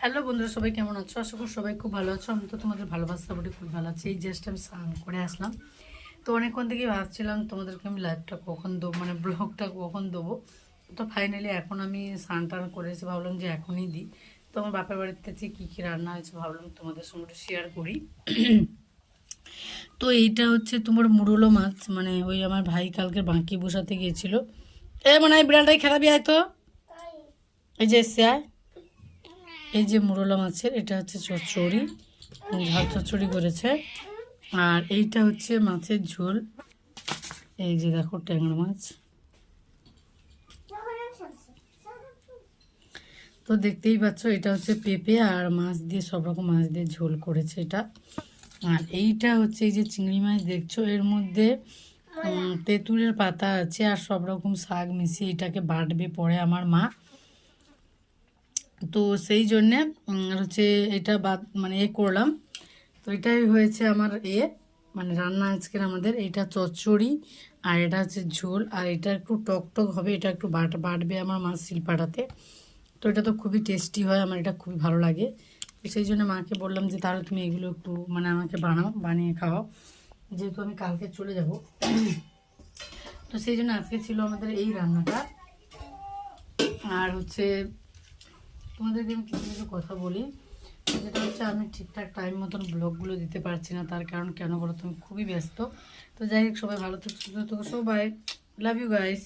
Hello বন্ধুরা সবাই কেমন আছো? আশা করি সবাই খুব ভালো আছো। আমি তো তোমাদের ভালোবাসা বলে খুব ভালো আছি। এই জাস্ট আমি স্নান করে আসলাম। তো অনেকক্ষণ থেকে ভাবছিলাম তোমাদেরকে আমি লাইভটা কখন দেবো মানে ব্লগটা কখন দেবো। তো ফাইনালি এখন আমি স্নান টান করেছি ভাবলাম যে এখনই দিই। তো আমার বাপের বাড়িতে যে কী কী রান্না হয়েছে ভাবলাম তোমাদের সঙ্গে একটু শেয়ার করি। তো এইটা হচ্ছে তোমার মুরুলো মাছ মানে ওই আমার ভাই কালকে বাঁকি বসাতে গিয়েছিল। এ মানে এই বিড়ালটাই খেলাবি আয় তো এই যে এসছে আয়। এই যে মুরলা মাছের, এটা হচ্ছে চচ্চড়ি, ঝাল চচ্চড়ি করেছে। আর এইটা হচ্ছে মাছের ঝোল। এই যে দেখো ট্যাংরা মাছ। তো দেখতেই পাচ্ছ, এটা হচ্ছে পেঁপে আর মাছ দিয়ে, সব রকম মাছ দিয়ে ঝোল করেছে এটা। আর এইটা হচ্ছে এই যে চিংড়ি মাছ, দেখছ? এর মধ্যে তেঁতুলের পাতা আছে আর সব রকম শাক মিশিয়ে এটাকে বাটবে পরে আমার মা। তো সেই জন্যে হচ্ছে এটা বাদ মানে এ করলাম। তো এটাই হয়েছে আমার এ মানে রান্না আজকের আমাদের। এটা চচ্চড়ি আর এটা হচ্ছে ঝোল। আর এটা একটু টক টক হবে, এটা একটু বাট, বাটবে আমার মাছ শিলপাটাতে। তো এটা তো খুবই টেস্টি হয়, আমার এটা খুবই ভালো লাগে। তো সেই জন্য মাকে বললাম যে, তাহলে তুমি এগুলো একটু মানে আমাকে বানাও, বানিয়ে খাওয়াও। যেহেতু আমি কালকে চলে যাব। তো সেই জন্য আজকে ছিল আমাদের এই রান্নাটা। আর হচ্ছে তোমাদেরকে আমি কিছু কিছু কথা বলি। যেটা হচ্ছে আমি ঠিকঠাক টাইম মতন ব্লগগুলো দিতে পারছি না, তার কারণ কেন বলো তুমি খুবই ব্যস্ত। তো যাই হোক, সবাই ভালো থাকো, সুস্থ থাকো, সবাই লাভ ইউ গাইস